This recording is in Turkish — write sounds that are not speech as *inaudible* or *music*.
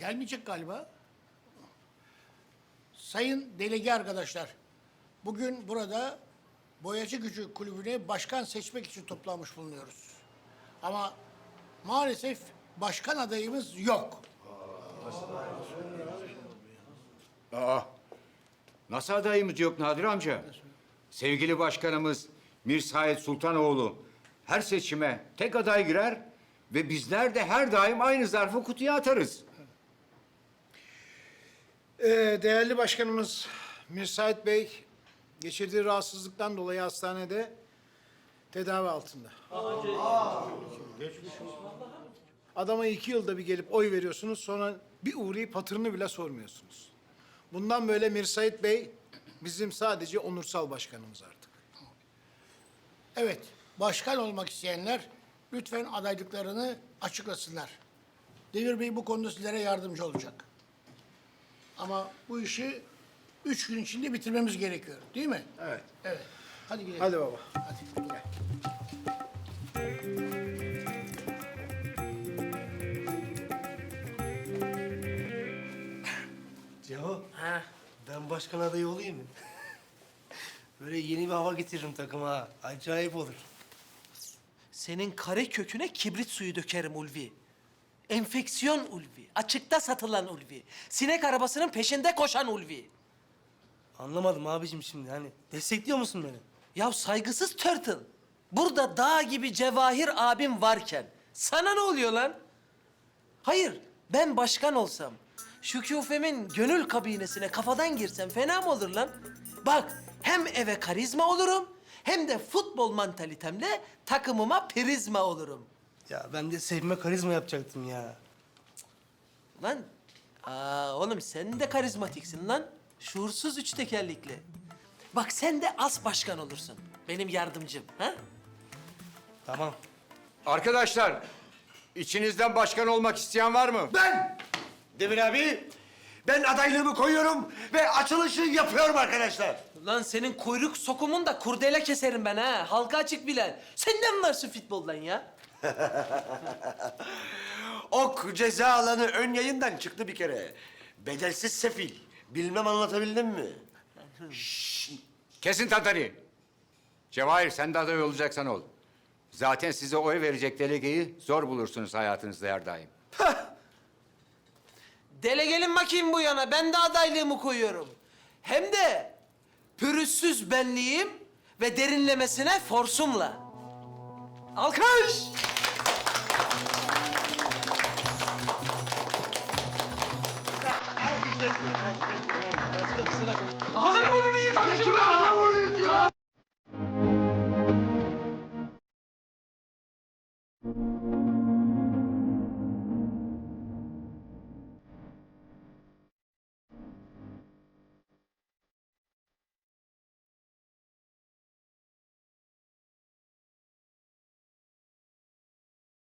Gelmeyecek galiba. Sayın delege arkadaşlar, bugün burada Boyacı Gücü Kulübü'ne başkan seçmek için toplanmış bulunuyoruz. Ama maalesef başkan adayımız yok. Aa, nasıl adayımız yok Nadir amca? Sevgili başkanımız Mir Said Sultanoğlu her seçime tek aday girer ve bizler de her daim aynı zarfı kutuya atarız. Ee, değerli başkanımız Mirsait Bey geçirdiği rahatsızlıktan dolayı hastanede tedavi altında. Adama iki yılda bir gelip oy veriyorsunuz sonra bir uğrayıp hatırını bile sormuyorsunuz. Bundan böyle Mirsait Bey bizim sadece onursal başkanımız artık. Evet, başkan olmak isteyenler lütfen adaylıklarını açıklasınlar. Devir Bey bu konuda sizlere yardımcı olacak. Ama bu işi üç gün içinde bitirmemiz gerekiyor, değil mi? Evet. Evet. Hadi gidelim. Hadi baba. Hadi. Gel. Ceho. Ha. Ben başkan adayı olayım mı? *laughs* Böyle yeni bir hava getiririm takıma. Acayip olur. Senin kare köküne kibrit suyu dökerim Ulvi. Enfeksiyon Ulvi. Açıkta satılan Ulvi. Sinek arabasının peşinde koşan Ulvi. Anlamadım abicim şimdi. Hani destekliyor musun beni? Ya saygısız Turtle. Burada dağ gibi cevahir abim varken sana ne oluyor lan? Hayır, ben başkan olsam, Şükufem'in gönül kabinesine kafadan girsem fena mı olur lan? Bak, hem eve karizma olurum, hem de futbol mantalitemle takımıma prizma olurum. Ya ben de sevme karizma yapacaktım ya. Lan, aa, oğlum sen de karizmatiksin lan. Şuursuz üç tekerlekli. Bak sen de as başkan olursun. Benim yardımcım, ha? Tamam. Arkadaşlar, içinizden başkan olmak isteyen var mı? Ben Demir abi ben adaylığımı koyuyorum ve açılışı yapıyorum arkadaşlar. Lan senin kuyruk sokumun da kurdele keserim ben ha. Halka açık Bilal. Sen ne anlarsın futboldan ya? *laughs* Ok ceza alanı ön yayından çıktı bir kere. Bedelsiz sefil. Bilmem anlatabildim mi? Kesin Tatari. Cevahir sen de aday olacaksan ol. Zaten size oy verecek delegeyi zor bulursunuz hayatınızda her daim. Dele gelin bakayım bu yana. Ben de adaylığımı koyuyorum. Hem de pürüzsüz benliğim ve derinlemesine forsumla. Alkış!